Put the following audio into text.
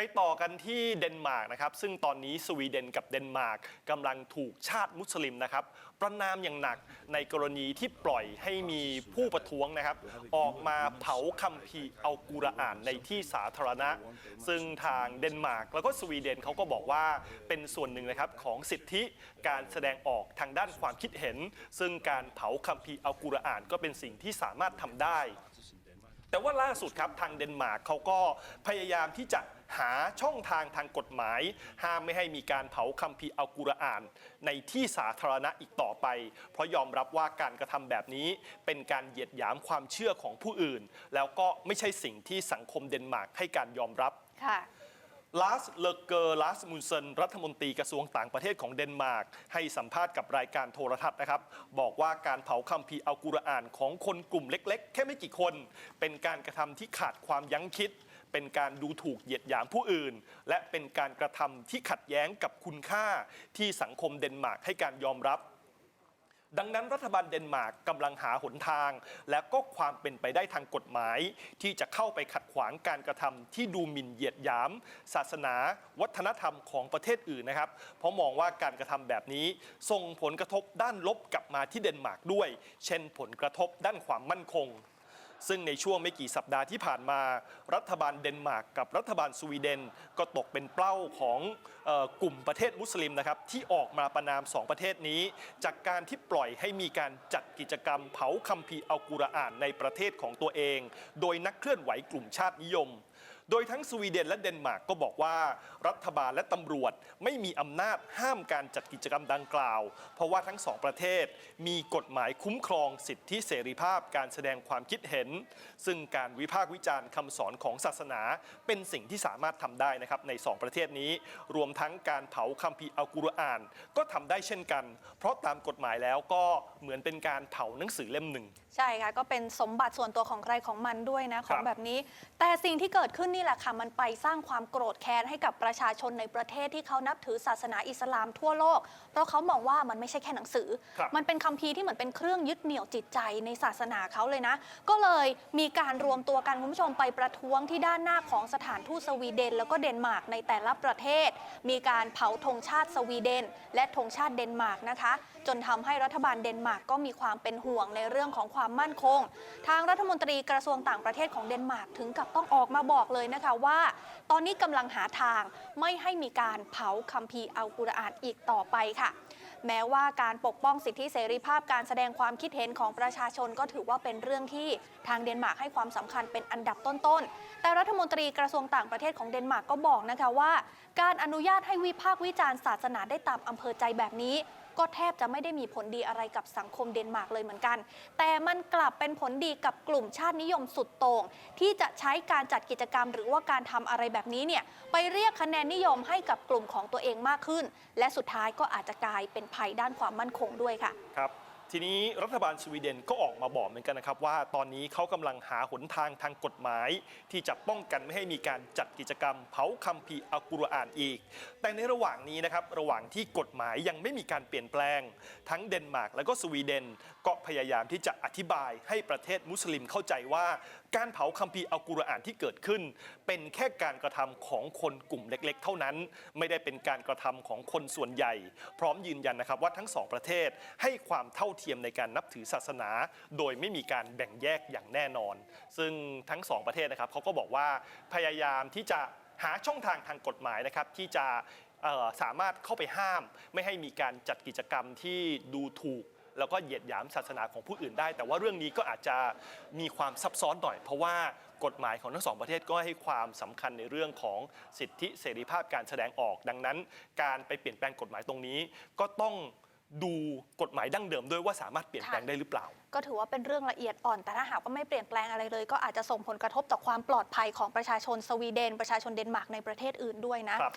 ไปต่อกันที่เดนมาร์กนะครับ ซึ่งตอนนี้สวีเดนกับเดนมาร์กกำลังถูกชาติมุสลิมนะครับ ประนามอย่างหนักในกรณีที่ปล่อยให้มีผู้ประท้วงนะครับ ออกมาเผาคัมภีร์อัลกุรอานในที่สาธารณะ ซึ่งทางเดนมาร์กแล้วก็สวีเดนเขาก็บอกว่าเป็นส่วนหนึ่งนะครับของสิทธิการแสดงออกทางด้านความคิดเห็น ซึ่งการเผาคัมภีร์อัลกุรอาน ก็เป็นสิ่งที่สามารถทำได้ แต่ว่าล่าสุดครับทางเดนมาร์กเขาก็พยายามที่จะ หาช่องทางทางกฎหมาย ห้ามไม่ให้มีการเผาคัมภีร์อัลกุรอาน ในที่สาธารณะอีกต่อไป เพราะยอมรับว่าการกระทำแบบนี้ เป็นการเหยียดหยามความเชื่อของผู้อื่น แล้วก็ไม่ใช่สิ่งที่สังคมเดนมาร์กให้การยอมรับค่ะลาสเลเกอร์ลาสมุนเซนรัฐมนตรีกระทรวงต่างประเทศของเดนมาร์กให้สัมภาษณ์กับรายการโทรทัศน์นะครับ บอกว่าการเผาคัมภีร์อัลกุรอานของคนกลุ่มเล็ก ๆ แค่ไม่กี่คน เป็นการกระทำที่ขาดความยั้งคิด เป็นการดูถูกเหยียดหยามผู้อื่น และเป็นการกระทำที่ขัดแย้งกับคุณค่าที่สังคมเดนมาร์กให้การยอมรับดังนั้นรัฐบาลเดนมาร์กกำลังหาหนทาง และก็ความเป็นไปได้ทางกฎหมาย ที่จะเข้าไปขัดขวางการกระทำที่ดูหมิ่นเหยียดหยาม ศาสนา วัฒนธรรมของประเทศอื่นนะครับ เพราะมองว่าการกระทำแบบนี้ ส่งผลกระทบด้านลบกลับมาที่เดนมาร์กด้วย เช่นผลกระทบด้านความมั่นคง ซึ่งในช่วงไม่กี่สัปดาห์ที่ผ่านมา รัฐบาลเดนมาร์กกับรัฐบาลสวีเดน ก็ตกเป็นเป้าของกลุ่มประเทศมุสลิมนะครับที่ออกมาประนามสองประเทศนี้ จากการที่ปล่อยให้มีการจัดกิจกรรมเผาคัมภีร์อัลกุรอานในประเทศของตัวเอง โดยนักเคลื่อนไหวกลุ่มชาตินิยม โดยทั้งสวีเดนและเดนมาร์กก็บอกว่ารัฐบาลและตำรวจไม่มีอำนาจห้ามการจัดกิจกรรมดังกล่าว เพราะว่าทั้งสองประเทศมีกฎหมายคุ้มครองสิทธิเสรีภาพการแสดงความคิดเห็น ซึ่งการวิพากษ์วิจารณ์คำสอนของศาสนาเป็นสิ่งที่สามารถทำได้นะครับในสองประเทศนี้ รวมทั้งการเผาคัมภีร์อัลกุรอาน ก็ทำได้เช่นกัน เพราะตามกฎหมายแล้วก็เหมือนเป็นการเผาหนังสือเล่มหนึ่ง ใช่ค่ะก็เป็นสมบัติส่วนตัวของใครของมันด้วยนะของครับแบบนี้ แต่สิ่งที่เกิดขึ้นนี่แหละค่ะมันไปสร้างความโกรธแค้นให้กับประชาชนในประเทศที่เขานับถือศาสนาอิสลามทั่วโลก เพราะเขามองว่ามันไม่ใช่แค่หนังสือ ครับมันเป็นคัมภีร์ที่เหมือนเป็นเครื่องยึดเหนี่ยวจิตใจในศาสนาเขาเลยนะ ก็เลยมีการรวมตัวกันคุณผู้ชมไปประท้วงที่ด้านหน้าของสถานทูตสวีเดน แล้วก็เดนมาร์กในแต่ละประเทศ มีการเผาธงชาติสวีเดน และธงชาติเดนมาร์กนะคะ จนทำให้รัฐบาลเดนมาร์กก็มีความเป็นห่วงในเรื่องของความมั่นคง ทางรัฐมนตรีกระทรวงต่างประเทศของเดนมาร์กถึงกับต้องออกมาบอกเลยนะคะว่า ตอนนี้กำลังหาทางไม่ให้มีการเผาคัมภีร์อัลกุรอานอีกต่อไปค่ะ แม้ว่าการปกป้องสิทธิเสรีภาพการแสดงความคิดเห็นของประชาชนก็ถือว่าเป็นเรื่องที่ทางเดนมาร์กให้ความสำคัญเป็นอันดับต้นๆ แต่รัฐมนตรีกระทรวงต่างประเทศของเดนมาร์กก็บอกนะคะว่า การอนุญาตให้วิพากษ์วิจารณ์ศาสนาได้ตามอำเภอใจแบบนี้ ก็แทบจะไม่ได้มีผลดีอะไรกับสังคมเดนมาร์กเลยเหมือนกัน แต่มันกลับเป็นผลดีกับกลุ่มชาตินิยมสุดโต่งที่จะใช้การจัดกิจกรรม หรือว่าการทำอะไรแบบนี้เนี่ยไปเรียกคะแนนนิยมให้กับกลุ่มของตัวเองมากขึ้น และสุดท้ายก็อาจจะกลายเป็นภัยด้านความมั่นคงด้วยค่ะครับ ทีนี้รัฐบาลสวีเดนก็ออกมาบอกเหมือนกันนะครับว่าตอนนี้เขากำลังหาหนทางทางกฎหมาย ที่จะป้องกันไม่ให้มีการจัดกิจกรรม เผาคัมภีร์อัลกุรอานอีก แต่ในระหว่างนี้นะครับระหว่างที่กฎหมายยังไม่มีการเปลี่ยนแปลง ทั้งเดนมาร์กและก็สวีเดนก็พยายามที่จะอธิบายให้ประเทศมุสลิมเข้าใจว่าการเผาคัมภีร์อัลกุรอานที่เกิดขึ้น เป็นแค่การกระทำของคนกลุ่มเล็ก ๆ เท่านั้น ไม่ได้เป็นการกระทำของคนส่วนใหญ่ พร้อมยืนยันนะครับว่าทั้งสองประเทศให้ความเท่าเทียมในการนับถือศาสนา โดยไม่มีการแบ่งแยกอย่างแน่นอน ซึ่งทั้งสองประเทศนะครับเขาก็บอกว่าพยายามที่จะหาช่องทางทางกฎหมายนะครับที่จะสามารถเข้าไปห้าม ไม่ให้มีการจัดกิจกรรมที่ดูถูก แล้วก็เหยียดหยามศาสนาของผู้อื่นได้ แต่ว่าเรื่องนี้ก็อาจจะมีความซับซ้อนหน่อย เพราะว่ากฎหมายของทั้งสองประเทศก็ให้ความสำคัญในเรื่องของสิทธิเสรีภาพการแสดงออก ดังนั้น การไปเปลี่ยนแปลงกฎหมายตรงนี้ ก็ต้องดูกฎหมายดั้งเดิมด้วยว่าสามารถเปลี่ยนแปลงได้หรือเปล่า ก็ถือว่าเป็นเรื่องละเอียดอ่อน แต่ถ้าหากว่าไม่เปลี่ยนแปลงอะไรเลย ก็อาจจะส่งผลกระทบต่อความปลอดภัยของประชาชนสวีเดน ประชาชนเดนมาร์กในประเทศอื่นด้วยนะครับ